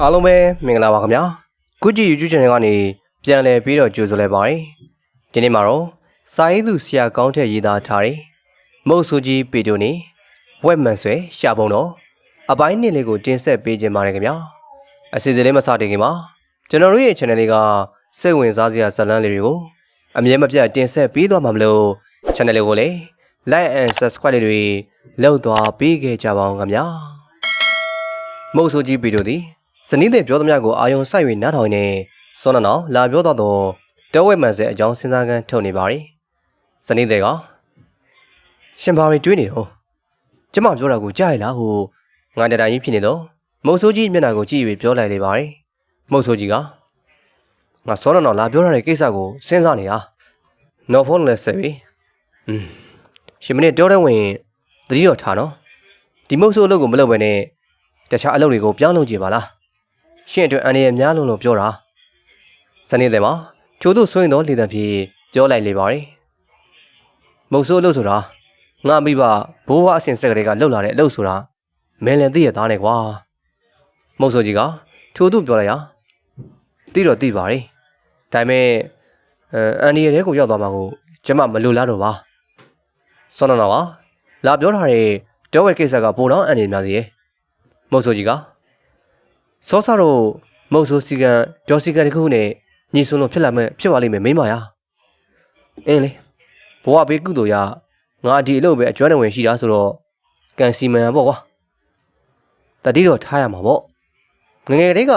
အားလုံးပဲမင်္ဂလာပါခင်ဗျာခုကြည့် YouTube channel ကနေပြန်လည်ပြီးတော့ကြိုဆိုလိုက်ပါတယ်ဒီနေ့မှာတော့စာရေးသူဆရာကောင်းတဲ့ရေးသားထားတဲ့မုတ်ဆိုကြီးပေတိုနေဝက်မှန်ဆွဲရှာပုံတော့အပိုင်းနှစ်လေးကိုတင်ဆက်ပေးခြင်းပါတယ်ခင်ဗျာအစီအစဉ်လေးမစတင်ခင်မှာကျွန်တော်တို့ရဲ့ channel လေးကစိတ်ဝင်စားစရာဇာတ်လမ်းလေးတွေကိုအမြဲမပြတ်တင်ဆက်ပေးသွားမှာမလို့ channel လေးကိုလည်း like and subscribe လေးတွေလုပ်သွားပေးခဲ့ကြပါအောင်ခင်ဗျာမုတ်ဆိုကြီးပေတိုသည် ဇနီးတဲ့ပြောသမျှကိုအာယုံစိုက်၍နားထောင်နေစောနနောင်လာပြောတော့တော့တောဝဲမှန်စဲအကြောင်းစဉ်းစားကန်းထုတ်နေပါ रे ဇနီးတဲ့ကရှင်ဘာတွေတွေးနေတော့ကျမပြောတာကိုကြားရလားဟိုငါတတိုင်ကြီးဖြစ်နေတော့မုတ်ဆိုးကြီးမျက်နှာကိုကြည့်ပြီးပြောလိုက်လေပါ रे မုတ်ဆိုးကြီးကငါစောနနောင်လာပြောရတဲ့ကိစ္စကိုစဉ်းစားနေတာနော်ဖုန်းနဲ့ဆက်ပြီးอืมရှင်မင်းတောတဲ့ဝင်သတိတော်ထားနော်ဒီမုတ်ဆိုးအလုပ်ကိုမလုပ်ဘဲနဲ့တခြားအလုပ်တွေကိုပြောင်းလုပ်ကြပါလား ရှင့်အတွက်အန္တရာယ်များလုံးလို့ပြောတာစနေတယ်မှာချိုးသူဆွရင်တော့လေတံဖြေပြောလိုက်လေပါရယ်မုတ်ဆိုးလို့ဆိုတာငါမိဘဘိုးဘွားအစဉ်ဆက်ကလေးကလှုပ်လာတဲ့အလုပ်ဆိုတာမင်းလည်းသိရသားနဲ့ကွာမုတ်ဆိုးကြီးကချိုးသူပြောလိုက်ရသိတော့သိပါရယ်ဒါပေမဲ့အဲအန်ဒီရဲကိုရောက်သွားမှာကိုကျမမလိုလားတော့ပါစောနနာကလာပြောထားတဲ့တောဝဲကိစ္စကပိုတော့အန်ဒီများသေးရဲ့မုတ်ဆိုးကြီးက စောစတော့မုတ်ဆိုးစီကံဒေါ်စီကံတခုနဲ့ညီဆွန်းလို့ဖြစ်လာမဲ့ဖြစ်ပါလိမ့်မယ်မိမရအင်းလေဘဝဘေးကုသိုလ်ရငါဒီအလုပ်ပဲအကျွမ်းတဝင်ရှိတာဆိုတော့ကံစီမံရပေါ့ကွာတတိတော့ထားရမှာပေါ့ငငယ်တည်းက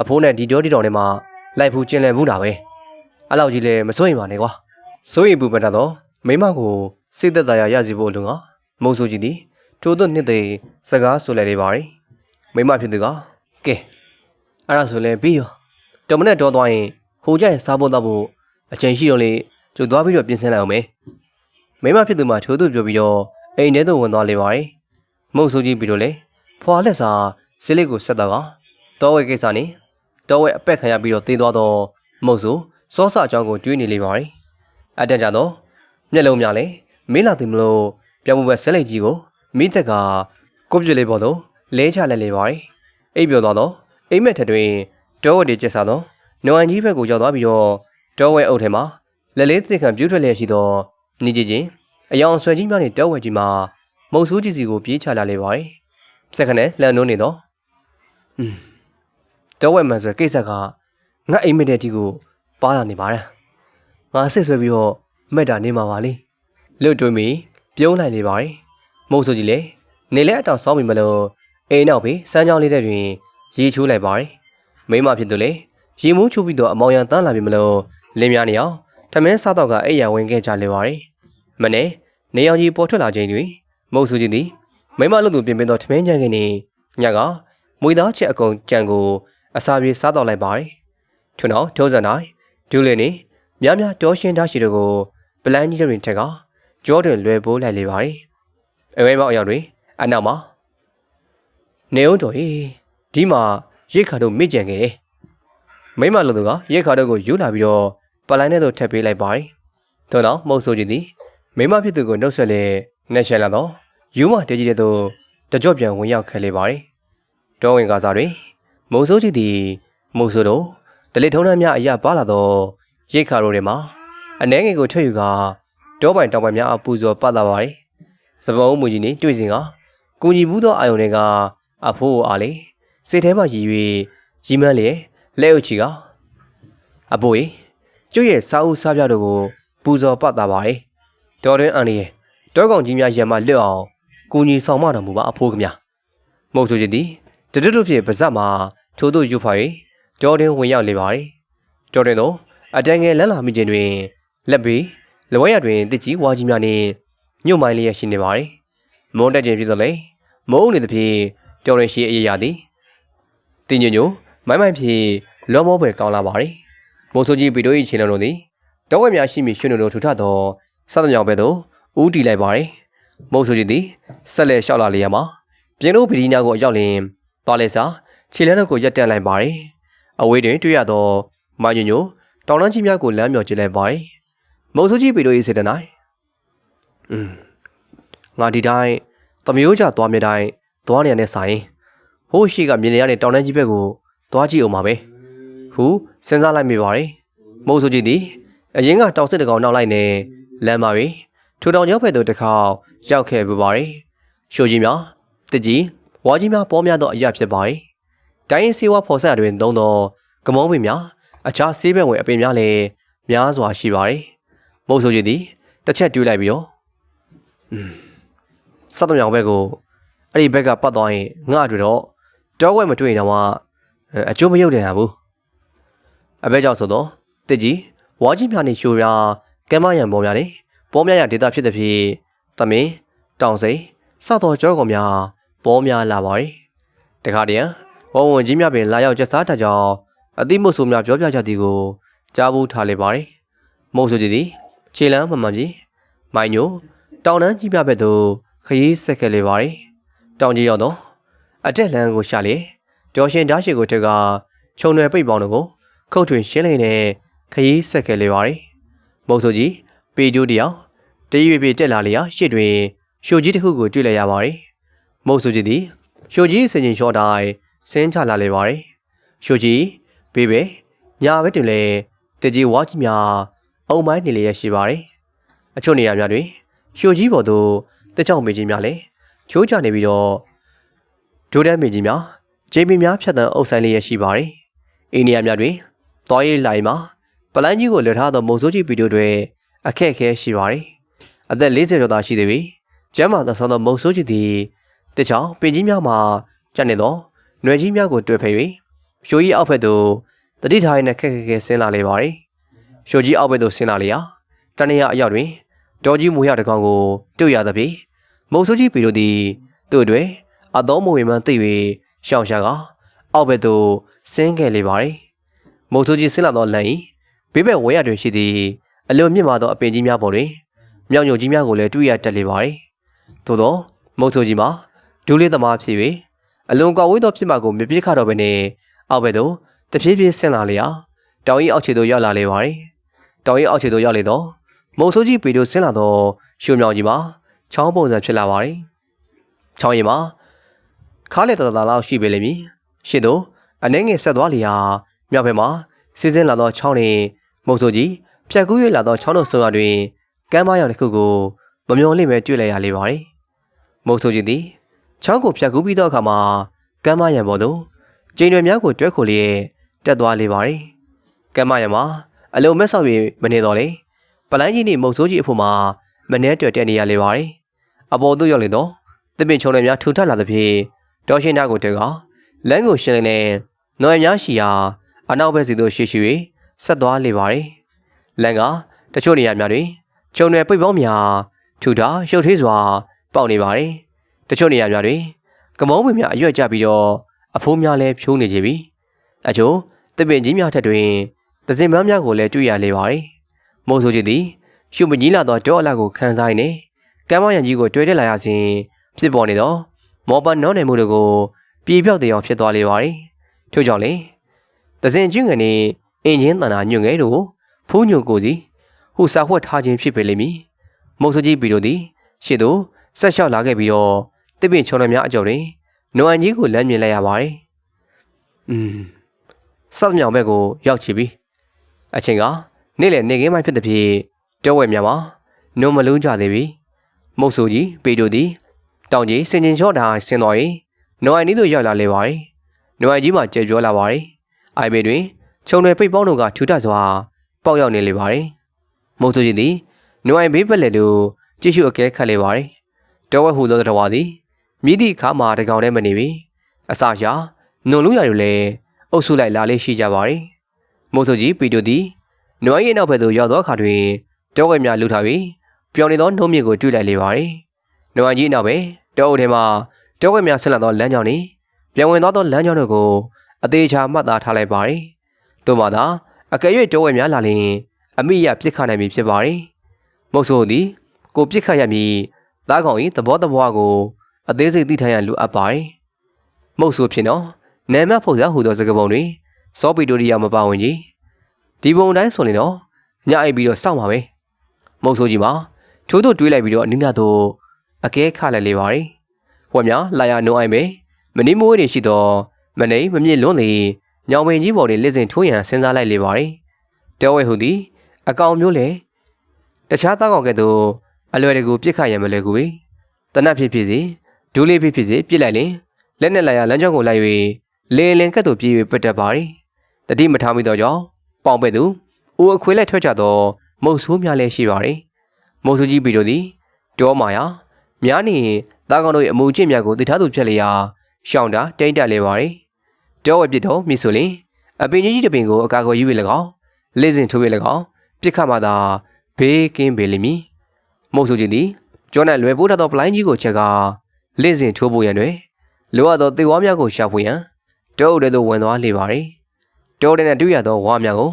အဖိုးနဲ့ဒီတောဒီတောင်ထဲမှာလိုက်ဖူးကျင်လည်ဘူးတာပဲအဲ့လောက်ကြီးလဲမစိုးရင်ပါနဲ့ကွာစိုးရင်ပူပန်တတ်တော့မိမကိုစိတ်သက်သာရရစီဖို့လုံကမုတ်ဆိုးကြီးဒီထို့သောနှစ်သိစကားဆိုလဲလေးပါရီမိမဖြစ်သူက ကဲအဲ့ဒါဆိုလည်းပြီးရောတော်မနဲ့တော်သွားရင်ဟိုကြရင်စားဖို့တော့ဖို့အချိန်ရှိတော့လေကျုပ်သွားပြီးတော့ပြင်ဆင်လိုက်အောင်မယ်မိမဖြစ်သူမှထိုးသူပြောပြီးတော့အိမ်ထဲသို့ဝင်သွားလေပါရီမုတ်ဆိုးကြီးပြီးတော့လေဖွာလက်စာဇစ်လေးကိုဆက်တော့ကတောဝဲကိစ္စနေတောဝဲအပက်ခံရပြီးတော့သေသွားတော့မုတ်ဆိုးစောစအကြောင်းကိုတွေးနေလေပါရီအတက်ကြတော့မျက်လုံးများလေမင်းလာသိမလို့ပြောင်းမှုပဲဆက်လိုက်ကြီးကိုမိသက်ကကိုပြစ်လေးပေါ်တော့လဲချလိုက်လေပါရီ အိပ်ပျော်သွားတော့အိမ်မက်ထက်တွင်တောဝက်တွေကျက်စားတော့နွန်ကြီးဘက်ကိုရောက်သွားပြီးတော့တောဝဲအုပ်ထဲမှာလက်လေးစစ်ခံပြူးထွက်လျက်ရှိသောနေကြချင်းအယောင်ဆွဲကြီးများနဲ့တောဝဲကြီးမှာမုတ်ဆိုးကြီးစီကိုပြေးချလာလေပါယ်စက္ကနဲ့လှန်နှုံးနေတော့ဟွန်းတောဝဲမှန်ဆိုကိစ္စကငါအိမ်မက်တဲ့တီကိုပါလာနေပါတယ်ငါဆစ်ဆွဲပြီးတော့မက်တာနေမှာပါလေလွတ်တွေးမီပြုံးလိုက်လေပါယ်မုတ်ဆိုးကြီးလေနေလဲအတောင်စောင်းပြီမလို့ အိမ်နောက်ပြီးစမ်းကြောင်းလေးတဲ့တွင်ရေချိုးလိုက်ပါတယ်။မိမဖြစ်သူလေရေမူးချိုးပြီးတော့အမောင်ရန်တန်းလာပြီမလို့လင်းများနေအောင်ထမင်းစားတော့ကအိမ်ရဝင်ခဲ့ကြလေပါတယ်။မနေ့နေအောင်ကြီးပေါ်ထွက်လာချိန်တွင်မုတ်ဆူကြီးသည်မိမလို့သူပြင်ပင်တော့ထမင်းကြံခင်းနေညကမွေသားချက်အကုန်ကြံကိုအစာပြေစားတော့လိုက်ပါတယ်။ထွန်းတော့ထိုးစံတိုင်းဒူးလင်းနေများများတောရှင်းသားရှိတို့ကိုပလန်ကြီးတွင်ထက်ကကြောတွင်လွယ်ပိုးလိုက်လေပါတယ်။အဝဲမောက်အရောက်တွင်အနောက်မှာ နေအောင်တော်ဟေးဒီမှာရိတ်ခါတို့မိကြံခဲ့တယ်မိမလို့သူကရိတ်ခါတို့ကိုယူလာပြီးတော့ပလိုင်းထဲသို့ထပ်ပေးလိုက်ပါတယ်ထို့နောက်မုတ်ဆိုးကြီးသည်မိမဖြစ်သူကိုနှုတ်ဆက်လေနှက်ရှက်လာတော့ယူမတဲကြီးတဲ့သို့တကြော့ပြန်ဝင်ရောက်ခဲ့လေပါတယ်တောဝင်ကားစားတွင်မုတ်ဆိုးကြီးသည်မုတ်ဆိုးတို့ဒလိထုံးနှမ်းများအရာပါလာတော့ရိတ်ခါတို့ထဲမှာအနှဲငယ်ကိုထွက်ယူကတောပိုင်တောင်ပိုင်များအပူဇော်ပတ်လာပါတယ်စပုံးမူကြီးနေတွေ့စဉ်ကကိုကြီးဘူးသောအာယုန်တွေက အဖိုးအားလေစိတ်ထဲမှာရည်၍ရီမန်းလေလက်အုပ်ချီကအဖိုးရေကျွတ်ရဲ့စားဦးစားပြတို့ကိုပူဇော်ပတ်တာပါလေတော်တွင်အန်ရီတောကောင်ကြီးများရံမလွတ်အောင်ကိုကြီးဆောင်မတော်မူပါအဖိုးကမြမဟုတ်ဆိုချင်သည်တတွတ်တို့ဖြင့်ပါဇက်မှာထိုးတို့ယူဖွာ၍တော်တွင်ဝင်ရောက်လေပါလေတော်တွင်တော့အတန်ငယ်လန်းလာမိခြင်းတွင်လက်ပြီးလဝဲရတွင်တစ်ကြီးဝါကြီးများနှင့်ညွတ်မိုင်းလျက်ရှိနေပါလေမုန်းတက်ခြင်းဖြစ်သလဲမုန်းနေသဖြင့် တော်ရင်ရှိအရေးရသည်တင်ညညိုမိုင်းမိုင်းဖြင့်လောမောပဲကောင်းလာပါရီမိုးဆိုးကြီးပီတို၏ခြေလုံးတို့သည်တောဝဲများရှိမိရွှေနုတို့ထူထသောစသမြောင်ဘဲသို့ဦးတီလိုက်ပါရီမိုးဆိုးကြီးသည်ဆက်လက်လျှောက်လာလေရမှာပြင်းတို့ပီဒီညာကိုအရောက်လျင်သွားလဲစာခြေလမ်းတို့ကိုရက်တက်လိုက်ပါရီအဝေးတွင်တွေ့ရသောမိုင်းညညိုတောင်တန်းကြီးများကိုလမ်းမြော်ကြည့်လိုက်ပါရီမိုးဆိုးကြီးပီတို၏စေတနိုင်อืมငါဒီတိုင်းသမျိုးကြသွားမြတိုင်း သွားနေရတဲ့ဆိုင်ဟိုးရှိကမြင်နေရတဲ့တောင်တန်းကြီးဘက်ကိုသွားကြည့်အောင်ပါပဲဟုစဉ်းစားလိုက်မိပါတယ်မဟုတ်ဆိုကြည့်သည်အရင်ကတောင်စစ်တကောင်နောက်လိုက်နေလမ်းပါပြီထိုတောင်ကျောင်းဖက်သို့တစ်ခေါက်ရောက်ခဲ့ပူပါတယ်ရှိုကြီးများတကြီးဝါကြီးများပေါ်များသောအရာဖြစ်ပါတယ်တိုင်းရင်းစေဝါဖော်ဆက်တွင်သုံးသောကမောပင်များအခြားဆေးဘက်ဝင်အပင်များလည်းများစွာရှိပါတယ်မဟုတ်ဆိုကြည့်သည်တစ်ချက်တွေးလိုက်ပြီးတော့อืมစက်တမြောင်ဘက်ကို အဲ့ဒီဘက်ကပတ်သွားရင်ငါ့အတွက်တော့တောဝဲမတွေ့ရင်တော့မှအဲအကျိုးမရုပ်တယ်ဟာဘူးအဘဲကြောင့်ဆိုတော့တစ်ကြီးဝါကြီးများနေရှိုးများကမ်းမရံပေါ်များနေပေါ်များရဒေတာဖြစ်တဲ့ဖြစ်သမင်းတောင်စိန်စသောကြောကောင်များပေါ်များလာပါတယ်တခါတည်းဝဝန်ကြီးများပင်လာရောက်ကျက်စားတကြောင်အတိမုတ်ဆိုများပြောပြကြသည်ကိုကြားဘူးထားလေပါတယ်မဟုတ်ဆိုကြည်သည်ခြေလမ်းမှန်မှန်ကြီးမိုင်ညိုတောင်တန်းကြီးပြဘက်သို့ခရီးဆက်ခဲ့လေပါ တယ်တောင်ကြီးရောက်တော့အတက်လန်းကိုရှာလေကျော်ရှင်ဓာတ်ရှိကိုထက်ကခြုံရွယ်ပိတ်ပေါင်းတို့ကိုခုတ်ထွင်ရှင်းလိုက်နဲ့ခရီးဆက်ခဲ့လေပါတယ်မဟုတ်ဆိုကြီးပေကျိုးတယောက်တရွေ့ပြေတက်လာလျာရှေ့တွင်ရှိုကြီးတစ်ခုကိုတွေ့လိုက်ရပါတယ်မဟုတ်ဆိုကြီးသည်ရှိုကြီးစင်ချင်းရှော့တိုင်းဆင်းချလာလေပါတယ်ရှိုကြီးဘေးပဲညာဘက်တွင်လည်းတကြီးဝါကြီးများအုံမိုင်းနေလျက်ရှိပါတယ်အချို့နေရာများတွင်ရှိုကြီးပေါ်သို့တက်ချောင်းမေကြီးများလည်း ချိုးချနေပြီးတော့ဒိုးဒန်းမေကြီးများဂျေမီများဖြတ်တဲ့အုပ်ဆိုင်လျက်ရှိပါတယ်အိန္ဒိယများတွင်သွားရေးလိုက်မှာပလန်ကြီးကိုလွတ်ထားသောမုံဆိုးကြီးဗီဒီယိုတွေအခက်အခဲရှိပါတယ်အသက်40ကျော်သားရှိသေးပြီးကျမ်းမာသောဆောင်းသောမုံဆိုးကြီးသည်တချောင်းပင်ကြီးများမှာကျန်နေသောຫນွယ်ကြီးများကိုတွေ့ဖယ်၍ရှိုးကြီးအောက်ဘက်သို့တတိထားရင်းခက်ခက်ခဲဆင်းလာလေပါတယ်ရှိုးကြီးအောက်ဘက်သို့ဆင်းလာလျာတနေ့ရအရောက်တွင်ဒေါ်ကြီးမူရတကောင်ကိုတွေ့ရသဖြင့် မုံဆိုးကြီးဗီဒီယိုသည်သူ့အတွက်အသောမဝင်မှသိ၍ရှောင်ရှာကအောက်ဘက်သို့ဆင်းခဲ့လေပါတယ်မုံဆိုးကြီးဆင်းလာသောလမ်း၏ဘေးဘက်ဝဲရတွင်ရှိသည့်အလွန်မြင့်မာသောအပင်ကြီးများပေါ်တွင်မြောင်ညိုကြီးများကိုလည်းတွေ့ရတတ်လေပါတယ်သို့သောမုံဆိုးကြီးမှာဒူးလေးသမားဖြစ်၍အလွန်ကောက်ဝေးသောဖြစ်မှကိုမပြစ်ခတော့ဘဲနဲ့အောက်ဘက်သို့တဖြည်းဖြည်းဆင်းလာလျာတောင်ကြီးအောက်ခြေသို့ရောက်လာလေပါတယ်တောင်ကြီးအောက်ခြေသို့ရောက်လေတော့မုံဆိုးကြီးပေတို့ဆင်းလာသောရွှေမြောင်ကြီးမှာ ချောင်းပုံစံဖြစ်လာပါတယ်ချောင်းရင်မှာခါးလေတတလောက်ရှိပေလိမ့်မည်ရှေ့သို့အနှဲငယ်ဆက်သွားလျာမြောက်ဘက်မှာစီးစင်းလာသောချောင်းနှင့်မုံဆိုးကြီးဖြတ်ကူး၍လာသောချောင်းတို့ဆုံရတွင်ကမ်းမရောင်တစ်ခုကိုမမျော်လင့်ပဲတွေ့လိုက်ရလေပါတယ်မုံဆိုးကြီးသည်ချောင်းကိုဖြတ်ကူးပြီးသောအခါမှာကမ်းမရံပေါ်သို့ကျင်းတွေများကိုတွဲခိုလျက်တက်သွားလေပါတယ်ကမ်းမရံမှာအလုံးမက်ဆောက်၍မနေတော့လေပလန်းကြီးနှင့်မုံဆိုးကြီးအဖို့မှာမနှဲတွေ့တက်နေရလေပါတယ် အပေါ်သို့ရောက်လေတော့တပင်ချုံတွေများထူထပ်လာသဖြင့်တောရှင်းသားကိုတဲကလမ်းကိုရှင်းနေနော်ရများရှိရာအနောက်ဘက်စီသို့ရှေ့ရှေ့ဆက်သွားလေပါတယ်လမ်းကတချို့နေရာများတွင်ကျုံတွေပိတ်ပေါင်းများထူတာရှုပ်ထွေးစွာပေါက်နေပါတယ်တချို့နေရာများတွင်ကမုံပင်များအရွက်ကျပြီးတော့အဖိုးများလည်းဖြိုးနေကြပြီအချို့တပင်ကြီးများထက်တွင်သစင်မန်းများကိုလည်းတွေ့ရလေပါတယ်မိုးဆိုချစ်သည်ရှုမကြီးလာသောဒေါ်အလာကိုခန်းစားနေ ကမ်းမရန်ကြီးကိုတွေ့တက်လာရစဉ်ဖြစ်ပေါ်နေသောမော်ပန်နောနယ်မှုတို့ကိုပြေပြောက်တဲ့အောင်ဖြစ်သွားလေပါတယ်ထို့ကြောင့်လေသစင်ကျွငယ်နေအင်ဂျင်တန်တာညွငယ်တို့ဖူးညိုကိုစီဟူစာဝှက်ထားခြင်းဖြစ်ပေလိမ့်မည်မုတ်စကြီးပြီးတို့သည်ရှေ့သို့ဆက်လျှောက်လာခဲ့ပြီးတော့တစ်ပင်ချုံတော်များအကြော်တွင်နိုအန်ကြီးကိုလမ်းမြင်လိုက်ရပါတယ်อืมစောက်မြောင်ဘက်ကိုရောက်ချီပြီအချိန်ကနေ့လည်နေခင်းမှဖြစ်တဲ့ဖြစ်တောဝဲများမှာနုံမလုံးကြသေးပြီ မုတ်ဆိုကြီးပေတို့သည်တောင်ကြီးစင်ကျင်ချော့တာဆင်းသွားရင်နိုအန်နီးတို့ရောက်လာလေပါတယ်နိုအန်ကြီးမှကြဲပြောလာပါတယ်အိုင်ဘေတွင်ခြုံတွေပိတ်ပေါင်းတို့ကထူထစွာပေါက်ရောက်နေလေပါတယ်မုတ်ဆိုကြီးသည်နိုအန်ဘေးပက်လက်တို့ကြည့်ရှုအကဲခတ်လေပါတယ်တောဝဲဟူသောတဝါသည်မြည်သည့်အခါမှာတကောင်တည်းမနေပြီအစာရှာနုံလူရတို့လည်းအုပ်စုလိုက်လာလေးရှိကြပါတယ်မုတ်ဆိုကြီးပီတိုသည်နွားရဲ့နောက်ဘက်သို့ရောက်သောအခါတွင်တောဝဲများလှူထားပြီး ပြောင်းနေသောနှုံးမြစ်ကိုတွေ့လိုက်လေပါတယ်နွားကြီးနောက်ပဲတောအုပ်ထဲမှာတောဝဲများဆက်လာသောလမ်းကြောင်းနှင့်ပြန်ဝင်သွားသောလမ်းကြောင်းတို့ကိုအသေးချာမှတ်သားထားလိုက်ပါတယ်သို့မှသာအကယ်၍တောဝဲများလာလျင်အမိရပြစ်ခတ်နိုင်ပြီဖြစ်ပါတယ်မုတ်ဆိုသည်ကိုပြစ်ခတ်ရမည်သားကောင်၏သဘောတဘောကိုအသေးစိတ်သိထားရန်လိုအပ်ပါတယ်။မုတ်ဆိုဖြစ်နော်နာမဖုတ်စားဟူသောစကားပုံတွေစောပီတိုရီယာမပါဝင်ကြီးဒီပုံတိုင်းဆိုရင်တော့ညအိပ်ပြီးတော့စောင့်ပါပဲ။မုတ်ဆိုကြီးမှာ ထိုးတို့တွေးလိုက်ပြီးတော့အနိနာတို့အကဲခလိုက်လေပါတယ်။ဟွက်များလာရနိုးအိုင်ပဲမနီးမိုးတွေရှိတော့မနေမမြင့်လွန်းသည်ညောင်ပင်ကြီးပေါ်တွင်လက်စဉ်ထိုးရန်စဉ်းစားလိုက်လေပါသည်တောဝဲဟုသည်အကောင်မျိုးလေတခြားတောက်ကောင်ကဲ့သို့အလွယ်တကူပြစ်ခတ်ရန်မလွယ်ကူ၏တနတ်ဖြစ်ဖြစ်စီဒူးလေးဖြစ်ဖြစ်စီပြစ်လိုက်လင်လက်နဲ့လိုက်ရလမ်းကြောင်းကိုလိုက်၍လင်းလင်းကဲ့သို့ပြေး၍ပတ်တတ်ပါသည်တတိမထားမိသောကြောင့်ပေါင်ပဲ့သူဦးအခွေးလက်ထွက်ကြသောမုတ်ဆိုးများလည်းရှိပါသည် မုတ်ဆိုးကြီးပီတို့သည်တောမာယာများနေတာကောင်တို့၏အမူအကျင့်များကိုသိထားသူဖြစ်လျာရှောင်းတာတိမ့်တက်လေပါသည်တောဝဲပြစ်တော်မိဆိုလင်အပင်ကြီးကြီးတစ်ပင်ကိုအကာအကွယ်ယူ၍၎င်းလေစဉ်ထိုး၍၎င်းပြစ်ခတ်မှသာဘေးကင်းပေလိမ့်မည်မုတ်ဆိုးကြီးသည်ကျောနဲ့လွယ်ပိုးထားသောပလိုင်းကြီးကိုချက်ကလေစဉ်ထိုးဖို့ရန်တွင်လိုအပ်သောသေဝါများကိုရှာဖွေရန်တောအုပ်ထဲသို့ဝင်သွားလေပါသည်တောထဲနဲ့တွေ့ရသောဝါများကို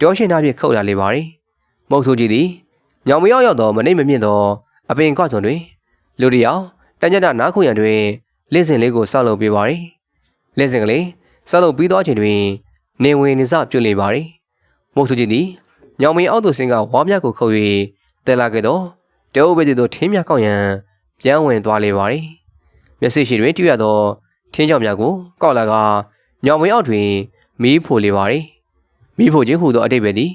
တောရှင်သားဖြင့်ခုတ်လာလေပါသည်မုတ်ဆိုးကြီးသည် ညောင်မရောက်ရောက်သောမနှိမ့်မမြင့်သောအပင်ကွစွန်တွင်လူတစ်ယောက်တန်ကြတာနားခုရန်တွင်လေစဉ်လေးကိုဆောက်လုပ်ပေးပါသည်လေစဉ်ကလေးဆောက်လုပ်ပြီးသောအချိန်တွင် နေဝင်နေစပြုတ်လေပါသည်မုတ်ဆိုးကြီးသည်ညောင်မင်းအောက်သို့ဆင်းကဝါများကိုခုတ်၍တဲလာခဲ့သောတောအုပ်ဘက်သို့ထင်းမြကောက်ရန်ပြန်ဝင်သွားလေပါသည်မျက်စိရှိတွင်တွေ့ရသောထင်းကြောင်များကိုကောက်လာကညောင်မင်းအောက်တွင်မီးဖိုလေပါသည်မီးဖိုခြင်းဟူသောအတိတ်ပဲသည်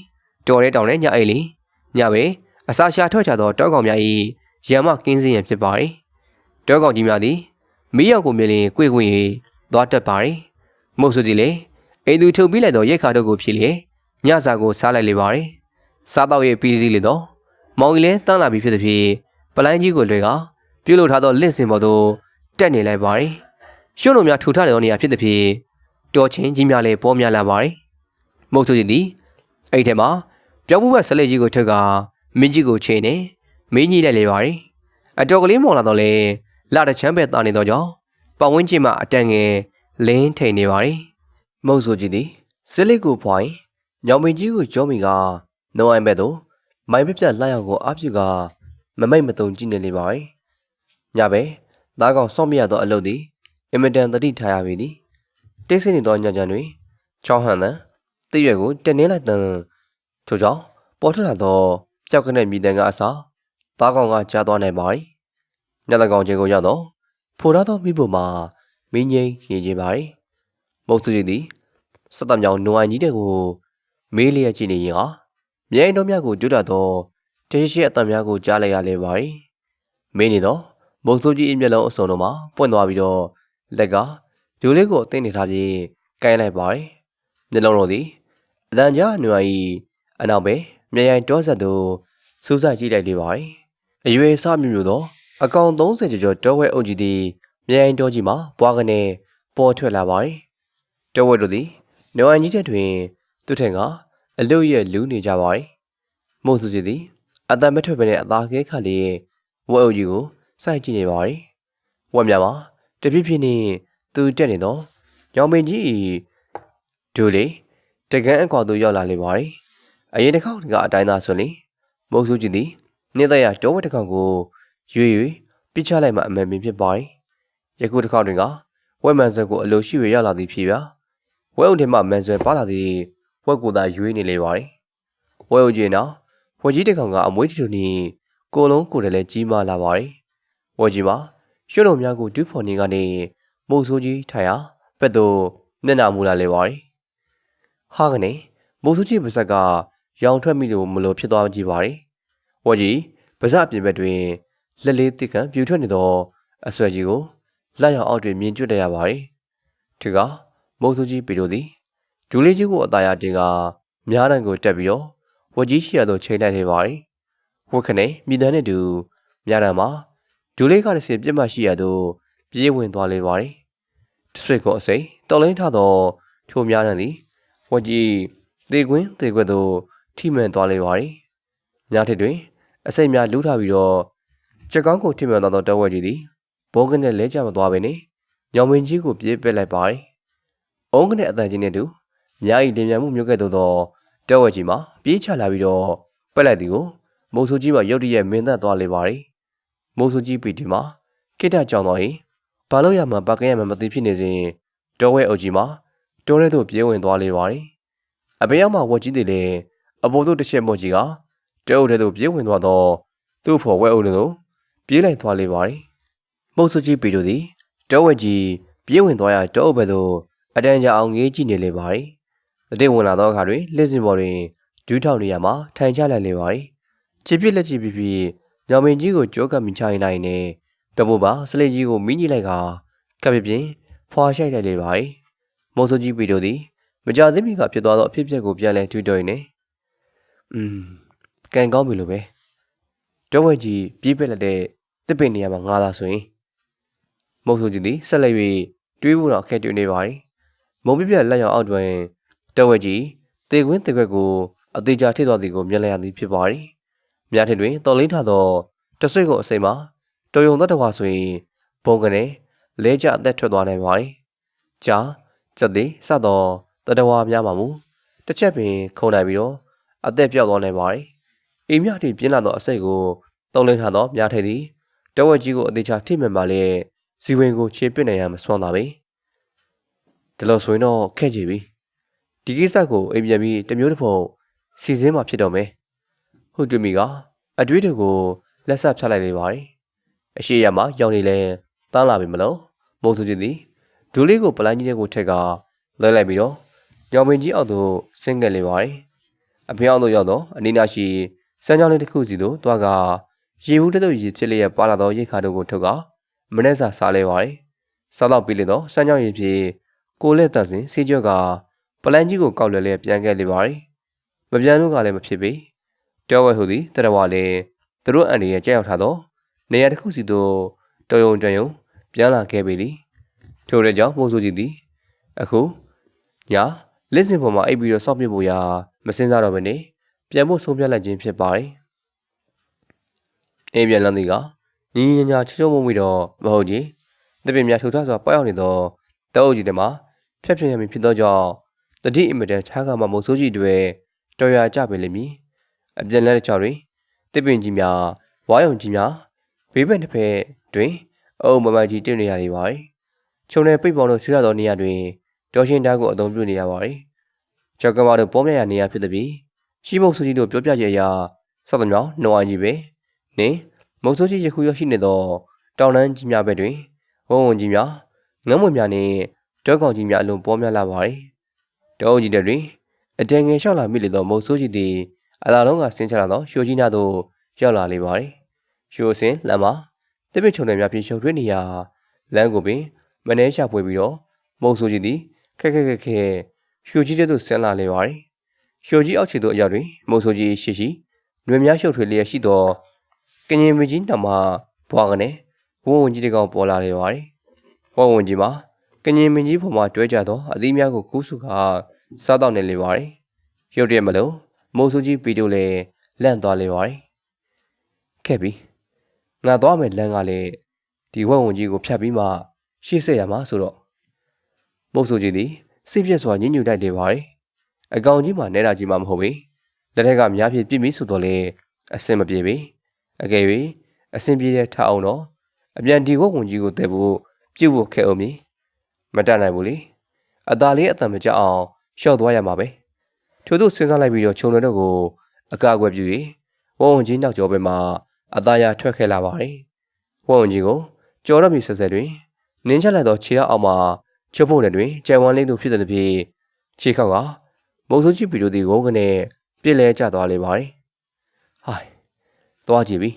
တော်ရဲတောင်နဲ့ညအိတ်လီညပဲ အစာရှာထွက်ချသောတောကောင်များ၏ရံမကင်းစင်ရန်ဖြစ်ပါသည်တောကောင်ကြီးများသည်မီးရောက်ကိုမြင်လျင်ကိုယ်ကိုယ်၍သွားတက်ပါသည်မုတ်ဆူသည်လေအိမ်သူထုတ်ပြီးလိုက်သောရိတ်ခါတို့ကိုဖြည့်လျက်ညစာကိုစားလိုက်လေပါသည်စားတော့၍ပြီးစီးလေတော့မောင်ကြီးလည်းတန်းလာပြီဖြစ်သည်ဖြင့်ပလိုင်းကြီးကိုလွှဲကပြုတ်လုထားသောလင့်စင်ပေါ်သို့တက်နေလိုက်ပါသည်ရွှွံ့လိုများထူထတဲ့နေရာဖြစ်သည်ဖြင့်တော်ချင်းကြီးများလည်းပေါ်များလာပါသည်မုတ်ဆူသည်အဲ့ထဲမှာပြောင်းမှုဘက်ဆလေးကြီးကိုထွက်က မင်းကြီးကိုချိန်နေမင်းကြီးလိုက်လေပါသည်အတော်ကလေးမော်လာတော့လေလာတချမ်းပဲတာနေတော့ကြောင့်ပတ်ဝန်းကျင်မှာအတန်ငယ်လင်းထိန်နေပါသည်မုတ်ဆူကြီးသည်ဆလေးကိုဖွိုင်းညောင်မင်းကြီးကိုကြောမိကနိုအိုင်ဘက်သို့မိုင်ပြပြလှရောက်ကိုအပြူကမမိတ်မတုံကြည့်နေလေပါသည်ညပဲသားကောင်စောင့်မရသောအလုပ်သည်အင်မတန်တတိထားရပြီသည်တိတ်ဆိတ်နေသောညချမ်းတွင်ချောင်းဟန်သံတည့်ရွက်ကိုတက်နေလိုက်တန်ထို့ကြောင့်ပေါ်ထွက်လာသော ကြောက်ခနဲ့မြည်တန်ကအစားသားကောင်ကကြားသွားနိုင်ပါ၏ညတကောင်ချင်းကိုရောက်တော့ဖိုထားသောမိဖို့မှာမင်းငိမ့်နေခြင်းပါ၏မုတ်စုကြီးသည်စက်တမြောင်နွိုင်ကြီးတဲ့ကိုမေးလျက်ကြည့်နေရင်ဟာမြိုင်တော်များကိုတွေ့တာတော့တရှိရှိအတံများကိုကြားလိုက်ရလေပါ၏မင်းနေတော့မုတ်ဆိုးကြီးအမျက်လုံးအစုံတို့မှာပွင့်သွားပြီးတော့လက်ကဒူလေးကိုအသိနေထားပြီးကိုင်းလိုက်ပါ၏မျက်လုံးတော်သည်အတန်ကြားနွား၏အနောက်ပဲ မြေရိုင်တောဆက်သို့စူးစိုက်ကြည့်လိုက်လေပါ၏အရွယ်စမြမျိုးသောအကောင်30ကျော်ကျော်တောဝဲအုပ်ကြီးသည်မြေရိုင်တောကြီးမှာပွားကနေပေါ်ထွက်လာပါ၏တောဝဲတို့သည်နွားကြီးတဲ့တွင် သူထင်ကအလုတ်ရဲ့လူးနေကြပါ၏မို့သူကြီးသည်အတန်မထွက်ပဲနဲ့အသားခဲခတ်လေးဝဲအုပ်ကြီးကိုစိုက်ကြည့်နေပါ၏ဝက်မြမှာတပြည့်ပြည့်နဲ့သူတက်နေတော့ညောင်ပင်ကြီးဒူလေးတကန်းအကွာသူရောက်လာလေပါ၏ အရင်တစ်ခေါက်ကအတိုင်းသားဆိုရင်မုတ်စုကြီးသည်နေ့သက်ရတောဝက်တစ်ခေါက်ကိုရွေရွေပြစ်ချလိုက်မှအမှန်ပင်ဖြစ်ပါ၏ယခုတစ်ခေါက်တွင်ကဝက်မန်ဆက်ကိုအလိုရှိရရောက်လာသည်ဖြစ်ပါဝဲအုပ်ထဲမှမန်ဆွဲပါလာသည်ဝက်ကိုသာရွေးနေလေပါ၏ဝဲအုပ်ကြီးနောက်ဝက်ကြီးတစ်ကောင်ကအမွေးတီတူနီကိုလုံးကိုယ်တည်းလဲကြီးမားလာပါ၏ဝက်ကြီးမှာရွှွတ်တော်များကိုဒူးဖော်နေကနေမုတ်ဆိုးကြီးထိုင်ဟာပက်သို့မျက်နှာမူလာလေပါ၏ဟာကနေမုတ်ဆိုးကြီးပါဇက်က ရောင်ထွက်မိလို့မလို့ဖြစ်သွားကြည့်ပါ၏ဝက်ကြီးပါဇက်အပြင်ဘက်တွင်လက်လေးတိကံပြူထွက်နေသောအဆွဲကြီးကိုလက်ရောင်အောက်တွင်မြင်ကျွတ်ရရပါ၏ဒီကမုတ်ဆိုးကြီးပေတို့သည်ဒူလေးကြီးကိုအသာရတင်ကများတန်းကိုတက်ပြီးတော့ဝက်ကြီးရှိရသို့ချိန်လိုက်နေပါ၏ဝက်ခနဲ့မိသားနဲ့တူများတန်းမှာဒူလေးကတစ်စင်ပြစ်မှတ်ရှိရသို့ပြေးဝင်သွားလေပါသည်တဆွေကိုအစိမ်းတော်လင်းထသောထိုများတန်းသည်ဝက်ကြီးသေကွင်းသေကွက်သို့ ထိမှန်သွားလေပါသည်ညထစ်တွင် အစိမ်းများလူးထားပြီးတော့ချက်ကောင်းကိုထိမှန်သွားသောတဝက်ကြီးသည်ဘောကနဲ့လဲကျမသွားပဲနေညောင်မင်းကြီးကိုပြေးပက်လိုက်ပါသည်အုံးကနဲ့အတန်ကြီးနဲ့တူများဤလင်မြန်မှုမျိုးကဲ့သို့သောတဝက်ကြီးမှာပြေးချလာပြီးတော့ပက်လိုက်သည်ကိုမုံဆူကြီးမှရုတ်တရက်မင်းသက်သွားလေပါသည်မိုးဆူကြီးပီတီမှာကိတ္တကြောင်တော်ရင်ဘာလို့ရမှပါကရမှမသိဖြစ်နေစဉ်တောဝဲအုပ်ကြီးမှာတောထဲသို့ပြေးဝင်သွားလေပါသည်အဘေးရောက်မှဝက်ကြီးတွေလည်း အပေါ်သို့တစ်ချက်မော့ကြီးကတောအုပ်ထဲသို့ပြေးဝင်သွားတော့သူ့ဖို့ဝဲအုပ်တို့ပြေးလိုက်သွားလေပါသည်မိုးဆူကြီးပီတို့သည်တောဝဲကြီးပြေးဝင်သွားရတောအုပ်ဘက်သို့အတန်းကြအောင်ငေးကြည့်နေလေပါရီတတိဝင်လာသောအခါတွင်လက်စင်ပေါ်တွင်ဒူးထောက်နေရမှာထိုင်ချလိုက်လေပါရီချစ်ပြစ်လက်ချစ်ပြပြညောင်မင်းကြီးကိုကြောကပ်မိချရင်နိုင်နေတပုတ်ပါစလေကြီးကိုမိညိလိုက်ကကပ်ပြပြင်းဖွာရှိုက်လိုက်လေပါရီမော်ဆိုကြီးပီတို့သည်မကြသေးမီကဖြစ်သွားသောအဖြစ်အပျက်ကိုပြန်လဲတွေးတောနေနေ อืมကန်ကောင်းပြီလို့ပဲတော့ဝဲကြီးပြေးပက်လက်တဲ့တစ်ပင်နေရာမှာငားလာဆိုရင်မုတ်ဆိုကြီးသည်ဆက်လက်၍တွေးဖို့တော့အခက်တွေ့နေပါရီမုံပြပြလက်ရောက်အောက်တွင်တော့ဝဲကြီးတေကွင်းတေကွက်ကိုအသေးချာထိသွားသည်ကိုမြင်လိုက်ရသည်ဖြစ်ပါရီမြားထင်တွင်တော်လင်းထသောတဆွေကိုအစိမ်မှာတော်ယုံသောတဝါဆိုရင်ဘုံကနေလဲကျအသက်ထွက်သွားနိုင်ပါရီကြာစက်သည်စသောတတဝါများမှာမူတစ်ချက်ပင်ခုံနိုင်ပြီးတော့ အသက်ပြောက်သွားနိုင်ပါရီအိမ်မြထိပြင်းလာသောအစိတ်ကိုတုံးလင်းထားသောမြားထည်သည်တဝက်ကြီးကိုအသေးချာထိမှန်ပါလေဇီဝင်ကိုခြေပစ်နိုင်ရမစွမ်းပါပဲဒီလိုဆိုရင်တော့ခက်ကြပြီဒီကိစ္စကိုအိမ်ပြန်ပြီးတမျိုးတစ်ဖုံစီစဉ်မှဖြစ်တော့မယ်ဟုတ်တူမီကအတွေးတွေကိုလက်ဆက်ဖြတ်လိုက်လေပါအရှိရမှာရောင်နေလဲတန်းလာပြီမလို့မုံသူကြီးသည်ဒူလေးကိုပလိုင်းကြီးတဲ့ကိုထက်ကလဲလိုက်ပြီးတော့ညောင်မင်းကြီးအောက်သို့ဆင်းခဲ့လေပါတယ် အဖေအောင်သို့ရောက်တော့အနီးနားရှိစမ်းကြောင်းလေးတစ်ခုစီသို့တွားကရေဘူးတဲ့တို့ရေဖြစ်လျက်ပါလာသောရိတ်ခါတို့ကိုထုတ်ကမနေ့စာစားလဲပါတယ်စားတော့ပြီးလေတော့စမ်းကြောင်းရေဖြစ်ကိုလက်သက်စဉ်စီကျော့ကပလန်ကြီးကိုကောက်လဲလဲပြန်ခဲ့လေပါတယ်မပြန်လို့ကလည်းမဖြစ်ပေတောဝဲဟူသည်တရဝါလည်းသူတို့အန်ဒီရဲ့ကြောက်ထားသောနေရာတစ်ခုစီသို့တော်ယုံတယုံပြန်လာခဲ့ပေလေထို့တဲ့ကြောင့်မိုးဆိုးကြီးသည်အခုညာလက်စင်ပေါ်မှာအိပ်ပြီးတော့စောက်ပြဖို့ရာ မစင်စားတော့ဘဲနဲ့ပြန်ဖို့ဆုံးဖြတ်လိုက်ခြင်းဖြစ်ပါတယ်။အိမ်ပြန်လန်းသည်ကညီညီညာချွတ်ချွတ်မွမိတော့မဟုတ်ကြီးတပင်များထူထစွာပေါက်ရောက်နေသောတောအုပ်ကြီးတွေမှာဖြတ်ဖြတ်ရမည်ဖြစ်သောကြောင့်တတိအမတန်ခြားကမှမုံဆိုးကြီးတွေတော်ရကြပေလိမ့်မည်။အပြန်လန်းတဲ့ချော်တွင်တပင်ကြီးများဝါယုံကြီးများဘေးဘက်တစ်ဖက်တွင်အုပ်မမကြီးတင်နေရနေပါ යි ။ခြုံနယ်ပိတ်ပေါင်းတို့ဆွေးရသောနေရာတွင်တော်ရှင်သားကိုအသုံးပြုနေရပါ යි ။ ကျောက်ကမတို့ပေါ်မြရနေရဖြစ်သည်ရှိမုတ်ဆိုးကြီးတို့ပြောပြကြရာစောက်သမြောင်းနှောင်းအကြီးပဲနင်းမုတ်ဆိုးကြီးယခုရောက်ရှိနေသောတောင်တန်းကြီးများဘက်တွင်ဝုံဝုံကြီးများငမ်းမွေများနှင့်တောကောင်ကြီးများအလွန်ပေါ်များလာပါ යි ။တောအုပ်ကြီးတွေတွင်အတန်ငယ်လျှောက်လာမိလေသောမုတ်ဆိုးကြီးသည်အလာလုံးကဆင်းချလာသောရှိုးကြီးနာသို့ရောက်လာလေပါ යි ။ရှိုးစင်လမ်းမှာတပည့်ချုံတွေများပြင်ရှုပ်ထွေးနေရာလမ်းကိုပင်မနှဲရှာပွေပြီးတော့မုတ်ဆိုးကြီးသည်ခက်ခက်ခက်ခဲ ရွှေကြီးတဲ့သို့ဆင်းလာလေပါတယ်။ရွှေကြီးအောက်ခြေသို့အရောက်တွင်မုံဆိုကြီးရှိရှိနွေများရှုပ်ထွေလျက်ရှိသောကငင်မကြီးနှမဘွားကနေဝုံဝုံကြီးတကောင်ပေါ်လာလေပါတယ်။ဝုံဝုံကြီးမှာကငင်မကြီးပေါ်မှာတွဲကြသောအသီးများကိုကူးစုကစားတော့နေလေပါတယ်။ရုတ်တရက်မလို့မုံဆိုကြီးပီတို့လည်းလန့်သွားလေပါတယ်။ခဲ့ပြီ။ငါသွားမယ်လမ်းကလည်းဒီဝုံဝုံကြီးကိုဖြတ်ပြီးမှရှေ့ဆက်ရမှာဆိုတော့မုံဆိုကြီးသည် စိတ်ပြက်စွာညှဉ်းညူတိုက်နေပါ යි ။အကောင်ကြီးမှနဲတာကြီးမှမဟုတ်ပေလက်ထက်ကများဖြစ်ပြစ်ပြီးဆိုတော့လေအစင်မပြေပေအကယ်၍အစင်ပြေတဲ့ထအောင်တော့အပြန်ဒီဝက်ဝင်ကြီးကိုတဲဖို့ပြုတ်ဖို့ခဲအောင်မီမတတ်နိုင်ဘူးလေအသာလေးအတန်မကြအောင်ရှော့သွားရမှာပဲထို့သို့စဉ်းစားလိုက်ပြီးတော့ခြုံတော်တို့ကိုအကာအကွယ်ပြု၍ဝုံဝင်ကြီးနောက်ကျော်ဘက်မှာအသားရထွက်ခဲ့လာပါတယ်ဝုံဝင်ကြီးကိုကြော်ရမီဆက်ဆက်တွင်နင်းချက်လိုက်သောခြေထောက်အောက်မှာ ချုပ်ဖို့တွင်ကြံဝမ်းလေးတို့ဖြစ်တဲ့ဖြင့်ခြေခောက်ကမုံဆိုးကြီးပီတို့သည်ဝုန်းကနေပြစ်လဲကျသွားလေပါတယ်ဟိုင်သွားကြည့်ပြီ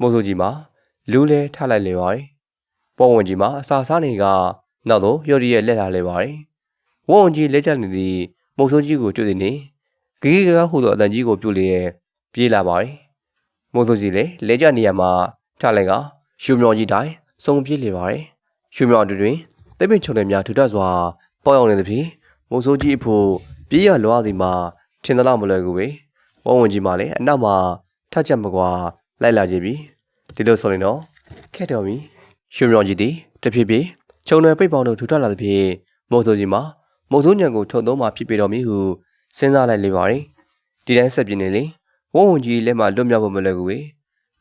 မုံဆိုးကြီးမှာလူးလဲထလိုက်လေပါတယ်ပေါ်ဝင်ကြီးမှာအစာစားနေကနောက်တော့ရော်ရီရဲ့လက်လာလေပါတယ်ဝုန်းကြီးလက်ကျနေသည်မုံဆိုးကြီးကိုတွေ့သည်နေဂီဂီကားဟူသောအတန်ကြီးကိုပြုတ်လျက်ပြေးလာပါတယ်မုံဆိုးကြီးလည်းလဲကျနေရမှာထလိုက်ကရှူမြော်ကြီးတိုင်းစုံပြေးလေပါတယ်ရှူမြော်တွင် တိတ်ပင်ချုံတွေများထူထပ်စွာပေါက်ရောက်နေသဖြင့်မုံဆိုးကြီးအဖို့ပြေးရလွားသည်မှာထင်သလောက်မလွယ်ကူပဲဝုံဝင်ကြီးမှလည်းအနောက်မှာထက်ချက်မကွာလိုက်လာကြပြီဒီလိုဆိုရင်တော့ခဲ့တော်ပြီရှုံမြောင်ကြီးသည်တဖြည်းဖြည်းခြုံနယ်ပိတ်ပေါင်းတို့ထူထပ်လာသဖြင့်မုံဆိုးကြီးမှာမုံဆိုးညံကိုထုံသုံးမှဖြစ်ပေတော်မူဟုစဉ်းစားလိုက်လေပါရီဒီတိုင်းဆက်ပြင်းနေလေဝုံဝင်ကြီးလက်မှလွတ်မြောက်ဖို့မလွယ်ကူပဲ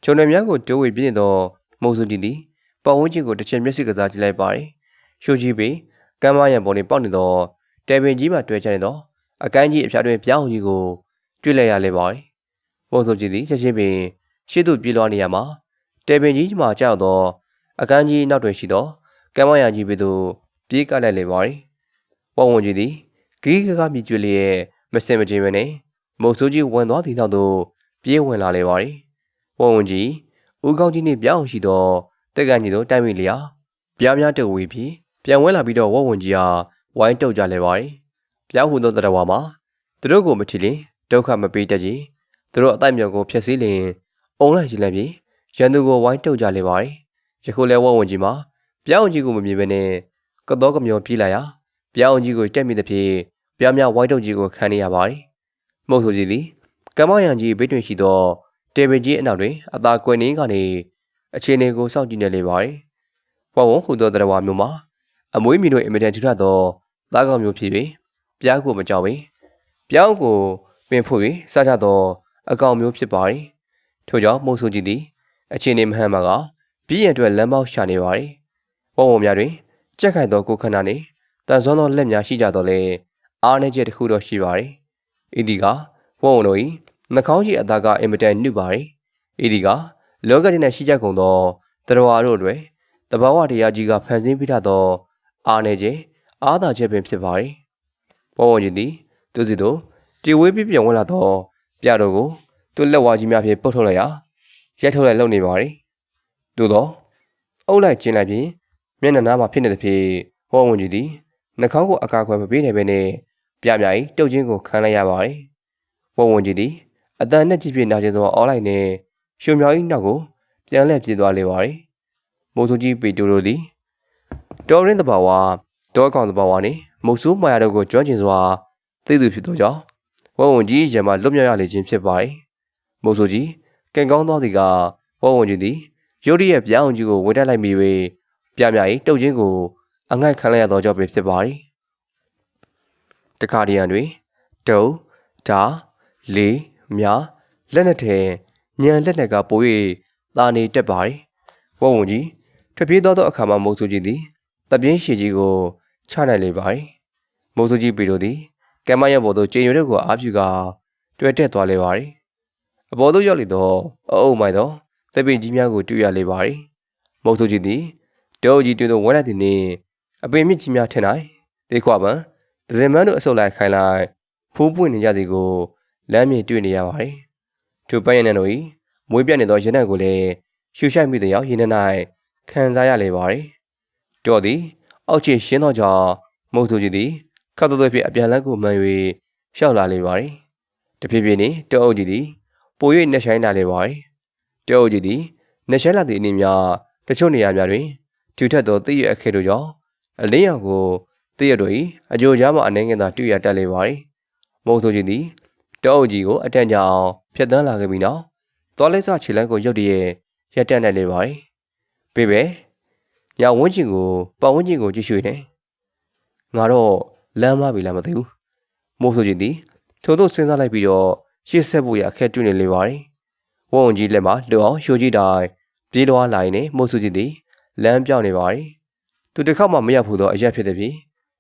ခြုံနယ်များကိုတိုးဝေပြင်းသောမုံဆိုးကြီးသည်ပတ်ဝန်းကျင်ကိုတစ်ချက်မျက်စိကစားကြည့်လိုက်ပါရီ ရှိုးကြီးပင်ကမ်းမရံပေါ်တွင်ပေါက်နေသောတဲပင်ကြီးမှတွဲချနေသောအကိုင်းကြီးအဖျားတွင်ပြောင်းကြီးကိုတွေ့လိုက်ရလေပါ။ပုံစုံကြီးသည်ချက်ချင်းပင်ရှေ့သို့ပြေးလွှားနေရမှာတဲပင်ကြီးမှကြောက်သောအကန်းကြီးနောက်တွင်ရှိသောကမ်းမရံကြီးပေသို့ပြေးကပ်လိုက်လေပါဝဝဝန်ကြီးသည်ဂီးကကမြည်ကျွေလျက်မစင်မချင်းပဲနဲ့မုတ်ဆိုးကြီးဝင်သွားသည့်နောက်သို့ပြေးဝင်လာလေပါသည်ဝဝဝန်ကြီးဦးကောင်းကြီးနှင့်ပြောင်းရှိသောတက်ကကြီးတို့တိုက်မိလျာပြားများတဝီပြီး ပြန်ဝင်လာပြီးတော့ဝဝဝန်ကြီးဟာဝိုင်းတုတ်ကြလေပါသည်ပြောင်းဟူသောတရားဝါမှာသူတို့ကိုမထီလင်ဒုက္ခမပေးတတ်ကြီးသူတို့အတိုက်မြောက်ကိုဖျက်ဆီးလျင်အုံလိုက်ရည်လည်းပြီးရန်သူကိုဝိုင်းတုတ်ကြလေပါသည်ယခုလဲဝဝဝန်ကြီးမှာပြောင်းကြီးကိုမမြင်ဘဲနဲ့ကတော့ကမျောပြေးလာရာပြောင်းကြီးကိုတက်မိသဖြင့်ပြားများဝိုင်းတုတ်ကြီးကိုခံနေရပါသည်မဟုတ်ဆိုကြီးသည်ကမ္မယံကြီးဘေးတွင်ရှိသောတေဘကြီးအနောက်တွင်အသာကွယ်နေကနေအခြေအနေကိုစောင့်ကြည့်နေလေပါသည်ဝဝဝန်ဟူသောတရားဝါမျိုးမှာ အမွေးမီတို့အင်မတန်ထူထပ်သောသားကောင်မျိုးဖြစ်၍ပြားကိုမကြောက်ပေပြောင်းကိုပင်ဖို့၍စားကြသောအကောင်မျိုးဖြစ်ပါသည်ထို့ကြောင့်မိုးဆူကြီးသည်အခြေအနေမဟန်မှာကပြည်ရင်အတွက်လမ်းပေါက်ရှာနေပါသည်ဝဝများတွင်ကြက်ခိုင်သောကိုခန္ဓာနှင့်တန်ဆွမ်းသောလက်များရှိကြတော့လေအားနည်းချက်တစ်ခုတော့ရှိပါသည်ဤဒီကဝဝတို့၏နှာခေါင်းရှိအသားကအင်မတန်နှုပါသည်ဤဒီကလောကကြီး၌ရှိကြကုန်သောတရားတို့တွေတဘာဝတရားကြီးကဖန်ဆင်းပြထားသော အားနည်းခြင်းအားသာချက်ပင်ဖြစ်ပါသည်ဝဝကြီးသည်သူစီတို့ကြေဝေးပြပြန်ဝင်လာသောပြတော်ကိုသူလက်ဝါးကြီးများဖြင့်ပုတ်ထုတ်လိုက်ရာရက်ထုတ်လိုက်လုံနေပါသည်သို့သောအုပ်လိုက်ကျင်းလိုက်ပြီးမျက်နှာနားမှာဖြစ်နေသဖြင့်ဟောဝန်ကြီးသည်နှာခေါင်းကိုအကာအကွယ်မပေးနိုင်ဘဲနဲ့ပြပြ၏တုတ်ချင်းကိုခံလိုက်ရပါသည်ဟောဝန်ကြီးသည်အတန်နဲ့ကြည့်ပြနာကျင်စွာအော်လိုက်နေရှုံမြောင်၏နောက်ကိုပြန်လှည့်ပြေးသွားလေပါသည်မိုးစိုးကြီးပေတူတို့သည် တော်ရင်းတဘာဝတောကောင်တဘာဝနှင့်မုတ်ဆိုးမာယာတို့ကိုကျွမ်းကျင်စွာသိသူဖြစ်သောကြောင့်ဝဝန်ကြီးရံမှလွတ်မြောက်ရလေခြင်းဖြစ်ပါသည်မိုးဆိုကြီးကင်ကောင်းသောသည်ကဝဝန်ကြီးသည်ရုတ်တရက်ပြောင်းကြီးကိုဝင်တက်လိုက်မိ၍ပြမြ၏တုတ်ချင်းကိုအငိုက်ခံလိုက်ရသောကြောင့်ပင်ဖြစ်ပါသည်တခါတည်းရန်တွင်တုတ်ဓာလေးမြလက်နဲ့ထဲညံလက်နဲ့ကပို၍သာနေတက်ပါသည်ဝဝန်ကြီးထွက်ပြေးသောသောအခါမှာမိုးဆိုကြီးသည် တပြင်းရှည်ကြီးကိုချနိုင်လေပါသည်မိုးဆိုကြီးပေတို့သည်ကဲမရဘော်သို့ကျင်ရွက်ကိုအားပြုကာတွေ့တက်သွားလေပါသည်အပေါ်သို့ရောက်လေသောအအုပ်မိုင်သောတပင်ကြီးများကိုတွေ့ရလေပါသည်မုတ်ဆိုကြီးသည်တောကြီးတွင်သို့ဝဲလိုက်သည်နှင့်အပင်မြင့်ကြီးများထင်၌ဒေခွာပံဒဇင်မန်းတို့အဆုပ်လိုက်ခိုင်းလိုက်ဖိုးပွင့်နေကြသည်ကိုလမ်းမြင်တွေ့နေရပါသည်ထိုပန်းရည်နှံတို့၏မွေးပြတ်နေသောရနံ့ကိုလည်းရှူရှိုက်မိသည်ရောက်ရင်း၌ခံစားရလေပါသည် တော်သည် အောက်ခြေရှင်းသောကြောင့်မုတ်ဆိုကြီးသည်ခတ်သွဲ့ဖြင့်အပြန်လန်းကိုမှန်၍ရှောက်လာလေပါသည်တဖြည်းဖြည်းနှင့်တောအုပ်ကြီးသည်ပို၍နှဆိုင်လာလေပါသည်တောအုပ်ကြီးသည်နှဆိုင်လာသည့်အနေများတချို့နေရာများတွင်ထူထပ်သောတည့်ရအခဲတို့ကြောင့်အလင်းရောင်ကိုတည့်ရတို့၏အကြိုကြားမှအနေငယ်သာတွေ့ရတတ်လေပါသည်မုတ်ဆိုကြီးသည်တောအုပ်ကြီးကိုအတန်ကြာအောင်ဖျက်ဆီးလာခဲ့ပြီးနောက်သွားလက်စခြေလမ်းကိုရုတ်တရက်ရက်တက်နေလေပါသည်ပေပဲ ညာဝန်းကျင်ကိုပတ်ဝန်းကျင်ကိုကြည့်ရှုနေငါတော့လမ်းမပြီလားမသိဘူးမိုးဆိုချင်သည်ထို့သို့စဉ်းစားလိုက်ပြီးတော့ရှေ့ဆက်ဖို့ရအခက်တွေ့နေလေပါသည်ဝုံကြီးလက်မှာလွတ်အောင်ရှိုးကြည့်တိုင်းပြေးလွှားလာရင်မိုးဆိုချင်သည်လမ်းပြောင်းနေပါသည်သူတစ်ခေါက်မှမရောက်ဘူးသောအရက်ဖြစ်သည်ဖြင့်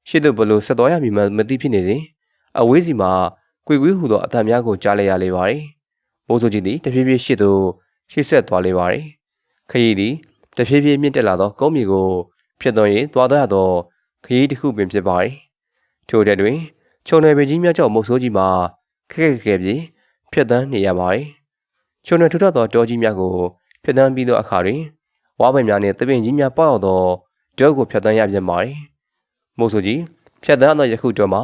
ရှေ့သို့ဘလို့ဆက်သွားရမည်မသိဖြစ်နေစဉ်အဝေးစီမှာကွေကွေးဟူသောအတန်များကိုကြားလိုက်ရလေပါသည်မိုးဆိုချင်သည်တဖြည်းဖြည်းရှေ့သို့ရှေ့ဆက်သွားလေပါသည်ခရီးသည် တဖြည်းဖြည်းမြင့်တက်လာသောကုန်းမြေကိုဖြစ်သွင်း၍သွားသွားသောခရီးတစ်ခုပင်ဖြစ်ပါသည်ထိုတဲ့တွင်ခြုံနယ်ပင်ကြီးများကြောင့်မုတ်ဆိုးကြီးမှာခက်ခက်ခဲပြေဖြတ်တန်းနေရပါသည်ခြုံနယ်ထူထပ်သောတောကြီးများကိုဖြတ်တန်းပြီးသောအခါတွင်ဝါးပင်များနှင့်တပင်ကြီးများပေါက်သောတောကိုဖြတ်တန်းရပြန်ပါသည်မုတ်ဆိုးကြီးဖြတ်တန်းသောယခုတောမှာ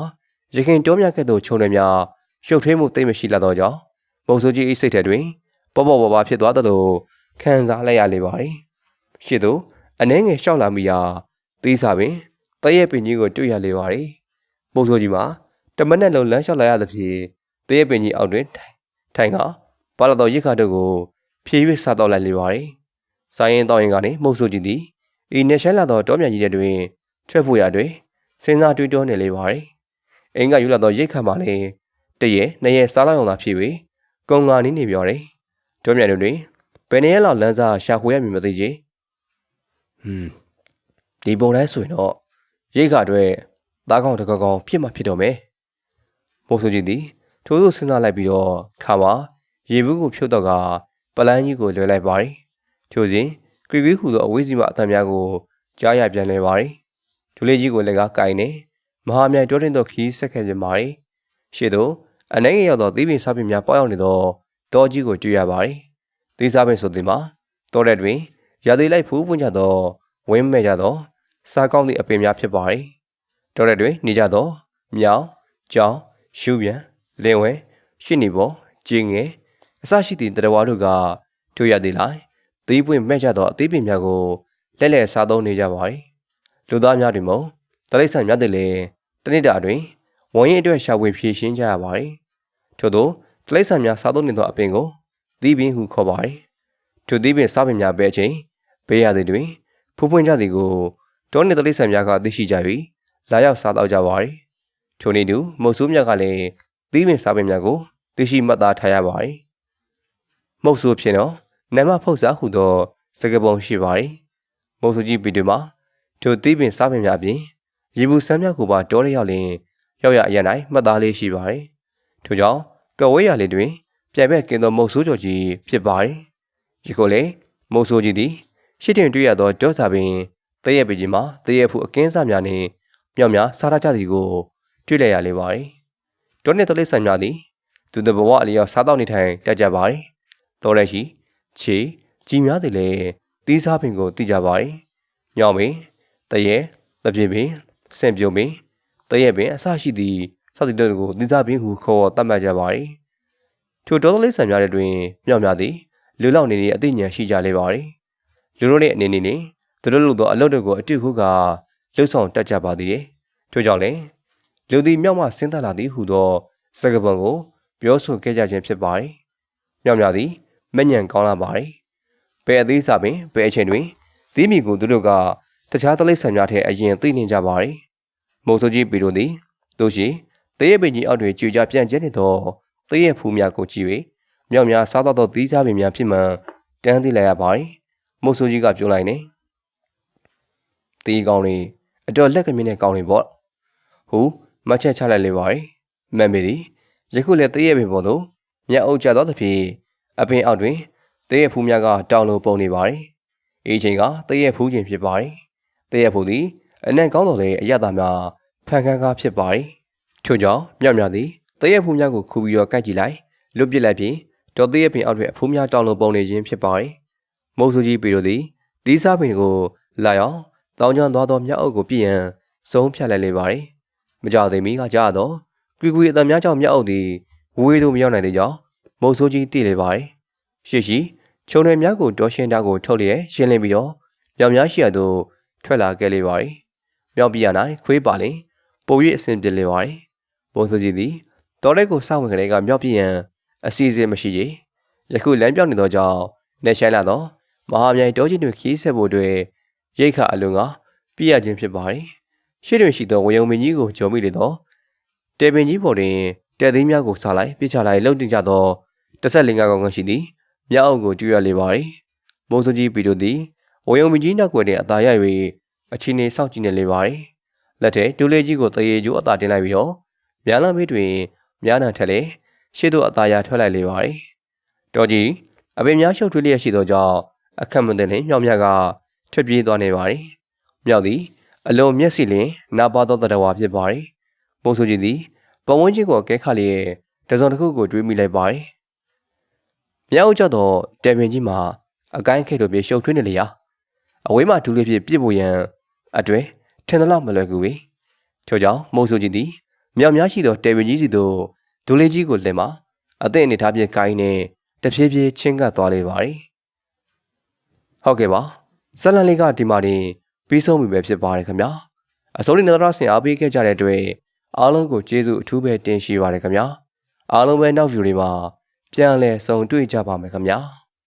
ရခင်တောများကဲ့သို့ခြုံနယ်များရှုပ်ထွေးမှုသိမ့်မရှိလာသောကြောင့်မုတ်ဆိုးကြီး၏စိတ်ထဲတွင်ပေါ်ပေါ်ပါပါဖြစ်သွားသလိုခံစားလိုက်ရလေပါသည် ရှေ့သို့အနှဲငယ်လျှောက်လာမိရာသီးစာပင်တရက်ပင်ကြီးကိုတွေ့ရလေပါသည်ပုံစိုးကြီးမှာတမနက်လုံးလမ်းလျှောက်လာရသဖြင့်တရက်ပင်ကြီးအောက်တွင်ထိုင်ကပါလာသောရိခါတို့ကိုဖြည့်၍စားတော့လိုက်လေပါသည်ဆိုင်ရင်တောင်းရင်ကနေမှုတ်ဆိုကြီးသည်ဤနေရှဲလာသောတောမြန်ကြီးတဲ့တွင်ထွက်ဖို့ရတွင်စဉ်းစားတွေးတောနေလေပါသည်အင်းကယူလာသောရိခါမှလည်းတရက်နှစ်ရက်စားလောက်အောင်သာဖြစ်၍ကုံငါနီးနေပြောတယ်တောမြန်တို့တွင်ဘယ်နေရလောက်လမ်းစာရှာဖွေရမည်မသိချေ ဟွန်းဒီပုံတိုင်းဆိုရင်တော့ရိတ်ခါအတွက်သားကောင်းတကောကောင်းဖြစ်မှဖြစ်တော့မယ်မိုးဆိုကြီးသည်ထိုးထိုးစဉ်းစားလိုက်ပြီးတော့ခါမှာရေဘူးကိုဖြုတ်တော့ကပလန်းကြီးကိုလွှဲလိုက်ပါရီထို့စဉ်ကွေကွေးဟူသောအဝေးစီမအသံများကိုကြားရပြန်လဲပါရီဒူလေးကြီးကိုလည်းကကင်နေမမဟာမြိုင်တောတင်သောခီးဆက်ခဲ့ပြန်ပါ၏ရှေ့သို့အနေငယ်ရောက်သောသီးပင်စားပင်များပေါက်ရောက်နေသောတောကြီးကိုတွေ့ရပါ၏သီးစားပင်ဆိုသည်မှာတောထဲတွင် ရာသီလိုက်ဖူးပွင့်ကြသောဝင်းမဲ့ကြသောစားကောင်းသည့်အပင်များဖြစ်ပါ၏တောထဲတွင်နေကြသောမြောင်ကြောင်ရှူပြန်လင်ဝဲရှစ်နေပေါ်ကျင်းငယ်အစရှိသည့်တရဝါတို့ကတွေ့ရသည်လိုက်သီးပွင့်မဲ့ကြသောအသီးပင်များကိုလက်လက်စားသုံးနေကြပါ၏လူသားများတွင်မုံတရိษံများသည်လေတနစ်တာတွင်ဝန်ရင်အတွက်ရှာဖွေဖြည့်ရှင်းကြရပါ၏ထို့သောတရိษံများစားသုံးနေသောအပင်ကိုသီးပင်ဟုခေါ်ပါ၏ထို သီးပင်စားပင်များပဲအချိန်ဘေးရသည်တွင်ဖူးပွင့်ကြသည်ကိုတောနေတရိษံများကသိရှိကြ၍လာရောက်စားတော့ကြပါ၏ထိုနည်းတူမုတ်ဆိုးများကလည်းသီးပင်စားပင်များကိုသိရှိမှတ်သားထားရပါ၏မုတ်ဆိုးဖြစ်တော့နမဖုတ်စာဟုသောစကပုံရှိပါ၏မုတ်ဆိုးကြီးပြည်တွင်မှာထိုသီးပင်စားပင်များအပြင်ရေဘူးဆမ်းများကိုပါတောရရောက်လင်ရောက်ရအရ၌မှတ်သားလေးရှိပါ၏ထို့ကြောင့်ကဝေးရလေးတွင်ပြိုင်ဘက်ကင်းသောမုတ်ဆိုးကြော်ကြီးဖြစ်ပါ၏ ယခုလေမုတ်ဆိုးကြီးသည်ရှစ်တင်တွေ့ရသောတောစာပင်တရက်ပေကြီးမှာတရက်ဖူအကင်းစားများနှင့်မြောက်များစားရကြသည်ကိုတွေ့လိုက်ရလေပါ၏တောနှင့်တလိษံများသည်သူတဘဝအလျောက်စားတော့နေထိုင်တတ်ကြပါ၏တော်ရရှိခြေကြီးများသည်လည်းတီးစားပင်ကိုတိကြပါ၏ညောင်ပင်တရက်တပြည့်ပင်စင်ပြုံပင်တရက်ပင်အစရှိသည့်စသည်တို့ကိုတီးစားပင်ဟုခေါ်တတ်မှတ်ကြပါ၏ထိုတော်တလိษံများတွင်မြောက်များသည် လူလောက်နေနေအသိဉာဏ်ရှိကြလေပါ၏လူတို့ရဲ့အနေနဲ့နေသူတို့လိုသောအလုပ်တွေကိုအတူခုကလှုပ်ဆောင်တတ်ကြပါသေးတယ်ထို့ကြောင့်လည်းလူသည်မြောက်မှဆင်းသက်လာသည်ဟုသောစကားပုံကို ပြောဆိုခဲ့ကြခြင်းဖြစ်ပါ၏မြောက်များသည်မညံကောင်းလာပါ၏ဘယ်အသေးစားပင်ဘယ်အချိန်တွင်သီးမီကိုသူတို့ကတခြားတလိษံများထက်အရင်သိနေကြပါ၏မိုးဆိုးကြီးပီတို့သည်တို့ရှိတရေပင်ကြီးအောက်တွင်ကြွကြပြန့်ကျဲနေသောတရေဖူးများကိုကြည့်၍ မြောက်များစားတော့သောသီးစားပင်များဖြစ်မှန်တန်းသိလိုက်ရပါ၏မိုးဆိုးကြီးကပြောလိုက်နေတီးကောင်းလေးအတော်လက်ကမြင်းတဲ့ကောင်းလေးပေါ့ဟုမချက်ချလိုက်လေပါ၏မှန်ပေသည်ယခုလည်းတရေပင်ပေါ်သို့မြတ်အုပ်ကျသောသဖြင့်အပင်အောက်တွင်တရေဖူးများကတောင်လိုပုံနေပါ၏အေးချိန်ကတရေဖူးခြင်းဖြစ်ပါ၏တရေဖူးသည်အနံ့ကောင်းတော်လေအရသာများဖန်ခန်းကားဖြစ်ပါ၏ထို့ကြောင့်မြောက်များသည်တရေဖူးများကိုခူပြီးတော့ကိုက်ကြည့်လိုက်လွတ်ပစ်လိုက်ပြီး တော်သေးရဲ့ပင်အောက်တွင်အဖူးများတောင်လိုပုံနေခြင်းဖြစ်ပါ၏မုတ်ဆူကြီးပေတို့သည်ဒီစားပင်ကိုလာရောက်တောင်းကျမ်းသွားသောမြောက်အုပ်ကိုပြည့်ရန်စုံဖြတ်လိုက်လေပါ၏မကြသေးမီကကြားတော့ကွီကွီအတများကြောင့်မြောက်အုပ်သည်ဝေးသို့မရောက်နိုင်သေးကြောင်းမုတ်ဆိုးကြီးတည်လေပါ၏ရှိရှိခြုံတွေများကိုတောရှင်းတာကိုထုတ်လျက်ရှင်းလင်းပြီးတော့မြောင်များရှိရသို့ထွက်လာခဲ့လေပါ၏မြောက်ပြရ၌ခွေးပါလင်ပုံ၍အစဉ်ပြေလေပါ၏မုတ်ဆိုးကြီးသည်တော်တဲ့ကိုစောင့်ဝင်ကလေးကမြောက်ပြရန် အစီအစဉ်မရှိချေယခုလမ်းပြောင်းနေသောကြောင့်နေဆိုင်လာသောမဟာမြိုင်တောကြီးတွင်ခီးဆက်ဖို့တွင်ရိတ်ခအလွန်ကပြည့်ရခြင်းဖြစ်ပါ၏ရှေ့တွင်ရှိသောဝယုံမင်းကြီးကိုဂျုံမိလေသောတေပင်ကြီးပေါ်တွင်တဲသိမ်းများကိုစားလိုက်ပြချလိုက်လှုပ်တင်ကြသောတစ်ဆက်လင်္ကာကောင်ကရှိသည်မြောက်အုပ်ကိုကျွရလေပါ၏မုံစကြီးပီတို့သည်ဝယုံမင်းကြီးနောက်ွယ်တွင်အသာရ၍အချင်းနေစောင့်ကြည့်နေလေပါ၏လက်ထဲဒူလေးကြီးကိုတရေကျိုးအသာတင်လိုက်ပြီးတော့မြန်လမ်းဘေးတွင်မြန်နာထက်လေ ရှေ့သို့အသာရထွက်လိုက်လေပါ၏တော်ကြီးအပင်များရှုပ်ထွေးလျက်ရှိသောကြောင့်အခက်မသိလင်မြောက်မြတ်ကထွက်ပြေးသွားနေပါ၏မြောက်သည်အလုံးမျက်စိလင်နာပါသောတရဝါဖြစ်ပါ၏မိုးဆိုကြီးသည်ပဝန်းကျင်ကိုကဲခါလျက်တစုံတစ်ခုကိုတွေးမိလိုက်ပါ၏မြောက်ကျတော့တေပင်ကြီးမှာအကိုင်းခဲတို့ပြေရှုပ်ထွေးနေလေရာအဝေးမှဒူးလေးဖြစ်ပြစ်ဖို့ရန်အတွဲထင်သလောက်မလွယ်ကူပေထို့ကြောင့်မိုးဆိုကြီးသည်မြောက်များရှိသောတေပင်ကြီးစီသို့ ဒူးလေးကြီးကိုလက်မှာအသင့်အနေထားဖြင့်ကိုင်းနေတဖြည်းဖြည်းချင်းကပ်သွားလေပါ၏ဟုတ်ကဲ့ပါဇလန်လေးကဒီမှာတင်ပြီးဆုံးပြီပဲဖြစ်ပါတယ်ခင်ဗျာအစိုးရနေတော်ဆင်အားပေးခဲ့ကြတဲ့အတွက်အားလုံးကိုကျေးဇူးအထူးပဲတင်ရှိပါတယ်ခင်ဗျာအားလုံးပဲနောက်ဗီဒီယိုတွေမှာပြန်လည်ဆုံတွေ့ကြပါမယ်ခင်ဗျာ